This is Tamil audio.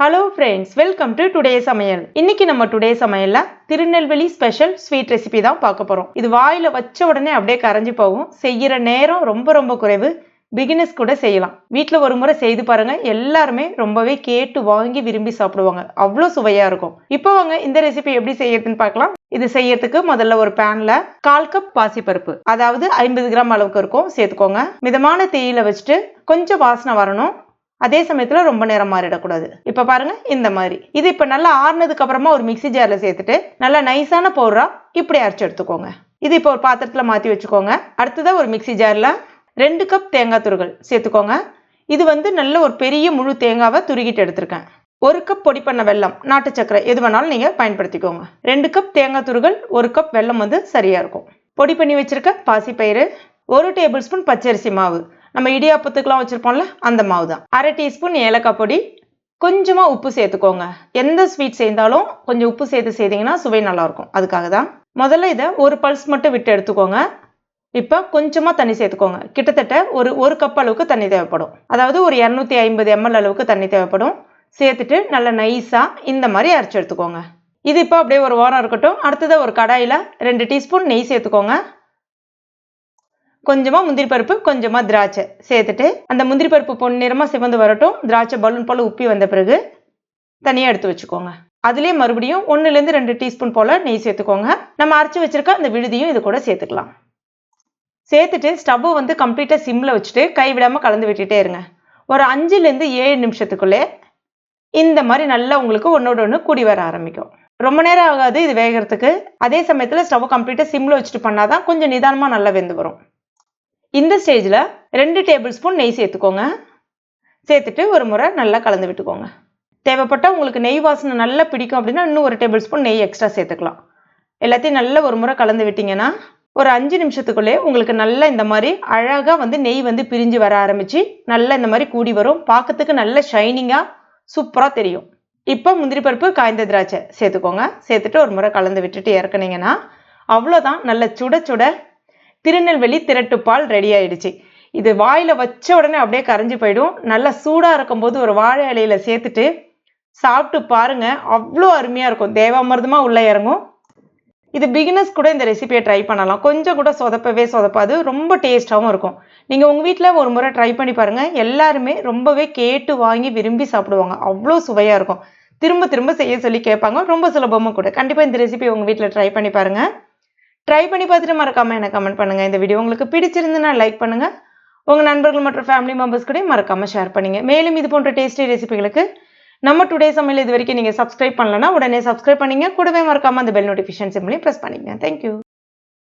Hello friends welcome to today சமையல் இன்னைக்கு நம்ம டுடே சமையல்ல திருநெல்வேலி ஸ்பெஷல் ஸ்வீட் ரெசிபி தான் பார்க்க போறோம். இது வாயில வச்ச உடனே அப்படியே கரைஞ்சு போகும். செய்யற நேரம் ரொம்ப ரொம்ப குறைவு. பிகினர்ஸ் கூட செய்யலாம். வீட்டில் ஒரு முறை செய்து பாருங்க. எல்லாருமே ரொம்பவே கேட்டு வாங்கி விரும்பி சாப்பிடுவாங்க. அவ்வளோ சுவையா இருக்கும். இப்போ வாங்க இந்த ரெசிபி எப்படி செய்யறதுன்னு பார்க்கலாம். இது செய்யறதுக்கு முதல்ல ஒரு பேன்ல கால் கப் பாசிப்பருப்பு. அதாவது ஐம்பது கிராம் அளவுக்கு இருக்கும். சேர்த்துக்கோங்க. மிதமான தீயில வச்சுட்டு கொஞ்சம் வாசனை வரணும். அதே சமயத்துல ரொம்ப நேரம் மாறிடக்கூடாது. இப்ப பாருங்க இந்த மாதிரி. இது இப்ப நல்லா ஆறுனதுக்கு அப்புறமா ஒரு மிக்சி ஜார்ல சேர்த்துட்டு நல்லா நைஸான பவுடரா இப்படி அரைச்சு எடுத்துக்கோங்க. இது இப்போ ஒரு பாத்திரத்துல மாத்தி வச்சுக்கோங்க. அடுத்ததா ஒரு மிக்சி ஜார்ல ரெண்டு கப் தேங்காய் துருகள் சேர்த்துக்கோங்க. இது வந்து நல்ல ஒரு பெரிய முழு தேங்காவை துருகிட்டு எடுத்திருக்கேன். ஒரு கப் பொடி பண்ண வெல்லம் நாட்டு சக்கரை எது வேணாலும் நீங்கள் பயன்படுத்திக்கோங்க. ரெண்டு கப் தேங்காய் துருகள் ஒரு கப் வெல்லம் வந்து சரியாக இருக்கும். பொடி பண்ணி வச்சிருக்க பாசிப்பயிறு ஒரு டேபிள் ஸ்பூன் பச்சரிசி மாவு நம்ம இடியாப்பத்துக்குலாம் வச்சுருப்போம்ல அந்த மாவு தான் அரை டீஸ்பூன் ஏலக்காய் பொடி கொஞ்சமாக உப்பு சேர்த்துக்கோங்க. எந்த ஸ்வீட் சேர்ந்தாலும் கொஞ்சம் உப்பு சேர்த்து செய்தீங்கன்னா சுவை நல்லாயிருக்கும். அதுக்காக தான் முதல்ல இதை ஒரு பல்ஸ் மட்டும் விட்டு எடுத்துக்கோங்க. இப்போ கொஞ்சமாக தண்ணி சேர்த்துக்கோங்க. கிட்டத்தட்ட ஒரு ஒரு கப் அளவுக்கு தண்ணி தேவைப்படும். அதாவது ஒரு இரநூத்தி ஐம்பது எம்எல் அளவுக்கு தண்ணி தேவைப்படும். சேர்த்துட்டு நல்லா நைஸாக இந்த மாதிரி அரைச்சி எடுத்துக்கோங்க. இது இப்போ அப்படியே ஒரு ஓரம் இருக்கட்டும். அடுத்ததாக ஒரு கடாயில் ரெண்டு டீஸ்பூன் நெய் சேர்த்துக்கோங்க. கொஞ்சமாக முந்திரி பருப்பு கொஞ்சமாக திராட்சை சேர்த்துட்டு அந்த முந்திரி பருப்பு பொன்னிறமாக சிவந்து வரட்டும். திராட்சை பலூன் போல் உப்பி வந்த பிறகு தனியாக எடுத்து வச்சுக்கோங்க. அதுலேயே மறுபடியும் ஒன்றுலேருந்து ரெண்டு டீஸ்பூன் போல் நெய் சேர்த்துக்கோங்க. நம்ம அரைச்சி வச்சிருக்க அந்த விழுதியும் இது கூட சேர்த்துக்கலாம். சேர்த்துட்டு ஸ்டவ்வை வந்து கம்ப்ளீட்டாக சிம்மில் வச்சுட்டு கைவிடாமல் கலந்து விட்டுட்டே இருங்க. ஒரு அஞ்சுலேருந்து ஏழு நிமிஷத்துக்குள்ளே இந்த மாதிரி நல்லா உங்களுக்கு ஒன்றோட ஒன்று கூடி வர ஆரம்பிக்கும். ரொம்ப நேரம் ஆகாது இது வேகிறதுக்கு. அதே சமயத்தில் ஸ்டவ் கம்ப்ளீட்டாக சிம்மில் வச்சுட்டு பண்ணாதான் கொஞ்சம் நிதானமாக நல்லா வெந்து வரும். இந்த ஸ்டேஜில் ரெண்டு டேபிள் ஸ்பூன் நெய் சேர்த்துக்கோங்க. சேர்த்துட்டு ஒரு முறை நல்லா கலந்து விட்டுக்கோங்க. தேவைப்பட்டால் உங்களுக்கு நெய் வாசனை நல்லா பிடிக்கும் அப்படின்னா இன்னும் ஒரு டேபிள் ஸ்பூன் நெய் எக்ஸ்ட்ரா சேர்த்துக்கலாம். எல்லாத்தையும் நல்லா ஒரு முறை கலந்து விட்டிங்கன்னா ஒரு அஞ்சு நிமிஷத்துக்குள்ளே உங்களுக்கு நல்லா இந்த மாதிரி அழகாக வந்து நெய் வந்து பிரிஞ்சு வர ஆரம்பித்து நல்லா இந்த மாதிரி கூடி வரும். பார்க்கறதுக்கு நல்ல ஷைனிங்காக சூப்பராக தெரியும். இப்போ முந்திரி பருப்பு காய்ந்த திராட்சை சேர்த்துக்கோங்க. சேர்த்துட்டு ஒரு முறை கலந்து விட்டுட்டு இறக்குனீங்கன்னா அவ்வளோதான் நல்ல சுட சுட திருநெல்வேலி திரட்டுப்பால் ரெடி ஆயிடுச்சு. இது வாயில் வச்ச உடனே அப்படியே கரைஞ்சி போயிடும். நல்லா சூடாக இருக்கும்போது ஒரு வாழை இலையில சேர்த்துட்டு சாப்பிட்டு பாருங்க. அவ்வளோ அருமையாக இருக்கும். தேவாமிர்தமாக உள்ளே இறங்கும். இது பிகினர்ஸ் கூட இந்த ரெசிபியை ட்ரை பண்ணலாம். கொஞ்சம் கூட சொதப்பவே சொதப்பாது. ரொம்ப டேஸ்ட்டாகவும் இருக்கும். நீங்கள் உங்கள் வீட்டில் ஒரு முறை ட்ரை பண்ணி பாருங்கள் எல்லாருமே ரொம்பவே கேட்டு வாங்கி விரும்பி சாப்பிடுவாங்க. அவ்வளோ சுவையாக இருக்கும். திரும்ப திரும்ப செய்ய சொல்லி கேட்பாங்க. ரொம்ப சுலபமாக கூட. கண்டிப்பாக இந்த ரெசிபி உங்கள் வீட்டில் ட்ரை பண்ணி பாருங்கள் ட்ரை பண்ணி பார்த்துட்டு மறக்காமல் எனக்கு கமெண்ட் பண்ணுங்கள் இந்த வீடியோ உங்களுக்கு பிடிச்சிருந்துன்னா லைக் பண்ணுங்கள் உங்கள் நண்பர்கள் மற்றும் ஃபேமிலி மெம்பர்ஸ் கூட மறக்காமல் ஷேர் பண்ணுங்கள் மேலும் இது போன்ற டேஸ்டி ரெசிபிகளுக்கு நம்ம டுடே சமையல் இது வரைக்கும் நீங்கள் சப்ஸ்கிரைப் பண்ணலன்னா உடனே சப்ஸ்கிரைப் பண்ணிங்க. கூடவே மறக்காமல் அந்த பெல் நோட்டிஃபிகேஷன் சிம்லையும் ப்ரெஸ் பண்ணிங்க. Thank you